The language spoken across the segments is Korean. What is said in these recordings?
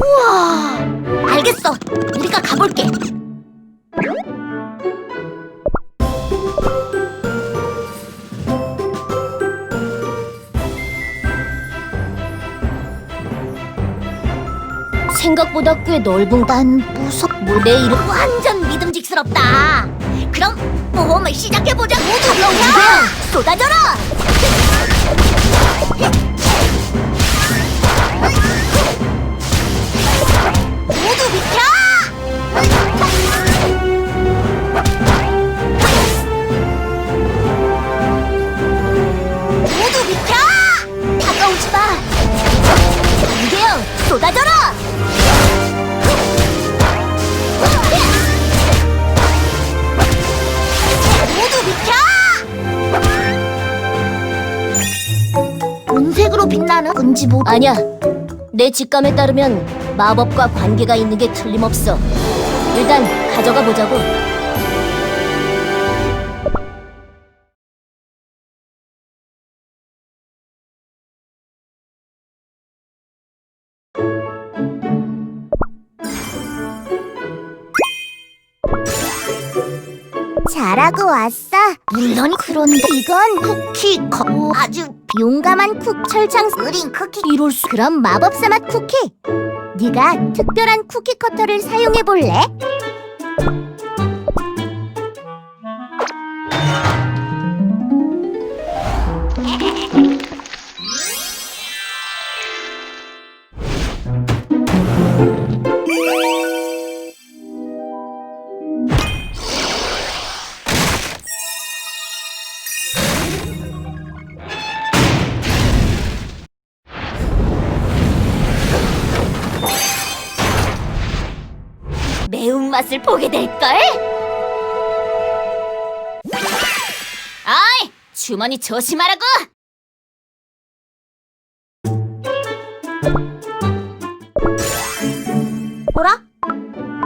우와, 알겠어. 우리가 가볼게. 생각보다 꽤 넓은 난 무섭 내 이름. 완전 믿음직스럽다. 그럼 모험을 시작해보자. 모두 비켜 쏟아져라 빛나는 건지 뭐 아니야. 내 직감에 따르면 마법과 관계가 있는 게 틀림없어. 일단 가져가 보자고. 잘하고 왔어. 물론 그런데 이건 쿠키 거 아주 용감한 쿡 철창 그린 쿠키 이럴 수 그럼 마법사 맛 쿠키. 네가 특별한 쿠키 커터를 사용해 볼래? 맛을 보게 될걸? 아이! 주머니 조심하라고! 뭐라?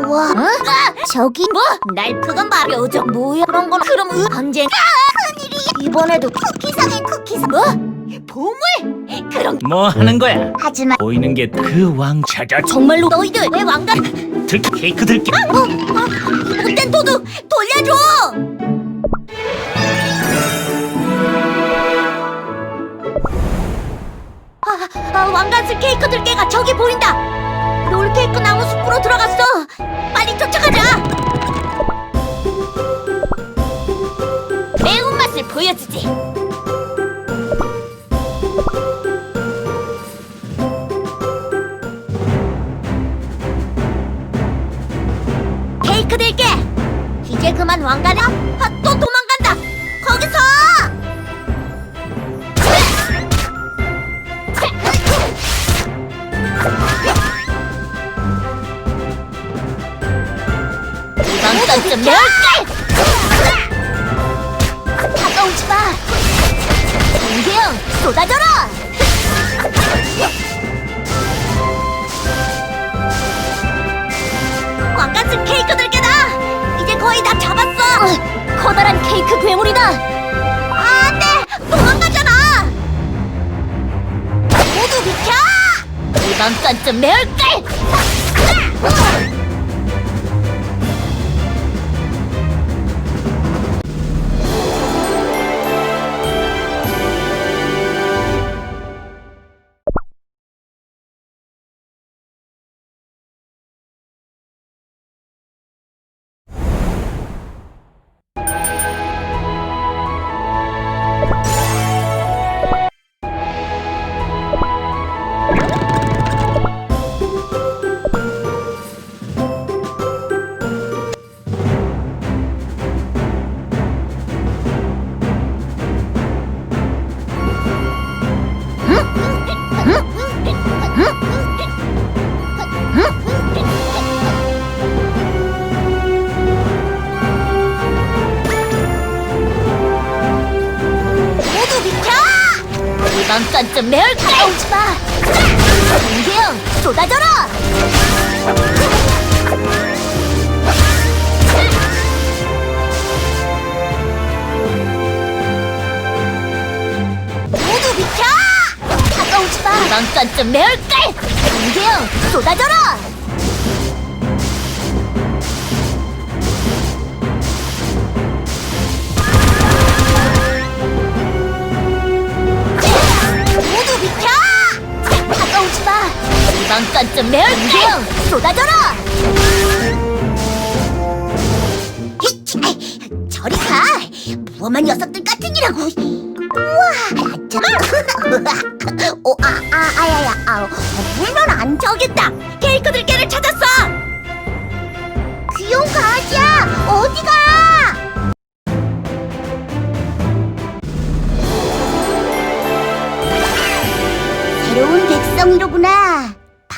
우와, 어? 저기 뭐? 날 그건 바로 요정 뭐야 그런 건 그럼 으 언젠가 큰일이야 이번에도 쿠키상의 쿠키상 뭐? 보물? 그런 뭐 하는 거야? 하지만 보이는 게 그 왕 찾아 정말로 너희들 내 왕관 들 케이크 들게 어? 아, 못된 도둑 돌려줘! 아, 아, 왕관슬 케이크 들개가 저기 보인다! 롤 케이크 나무 숲으로 들어갔어! 빨리 쫓아가자! 매운맛을 보여주지! 좀 매울게! 다가오지 마! 정계영, 쏟아져라! 왕같은 케이크 들개다! 이제 거의 다 잡았어! 커다란 케이크 괴물이다! 안 돼! 도망가잖아! 모두 비켜! 이번 건좀 매울걸! 이런 짠좀 매울게! 오지 마! 민규형, 쏟아져라! 모두 비켜! 다가오지 마! 이런 짠좀 매울게! 민규형, 쏟아져라! 건좀 매울걸! 쏟아져라! 저리 가! 무엄한 녀석들 같으니라고! 우와! 저... 어, 아, 아, 아야야, 아, 어, 물면 안 저겠다! 케이크들께를 찾았어!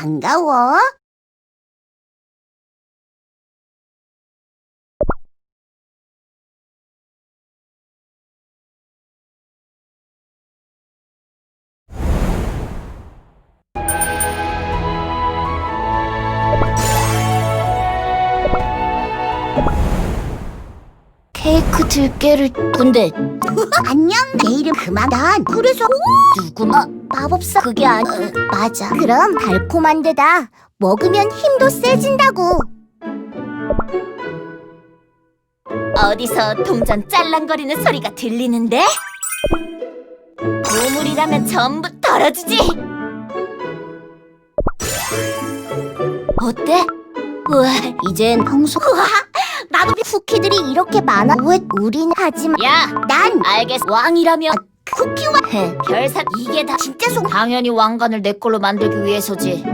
반가워. 케이크 들깨를 근데 안녕 내 이름 그만단 그래서 누구마 마법사 그게 아니 어, 맞아. 그럼 달콤한 데다 먹으면 힘도 세진다고. 어디서 동전 짤랑거리는 소리가 들리는데? 보물이라면 전부 덜어주지. 어때? 우와 이젠 평소. 우와 나도. 쿠키들이 이렇게 많아. 왜 우린 하지만. 야 난 알겠어. 왕이라면 쿠키와 별사 이게 다 진짜 속 당연히 왕관을 내 걸로 만들기 위해서지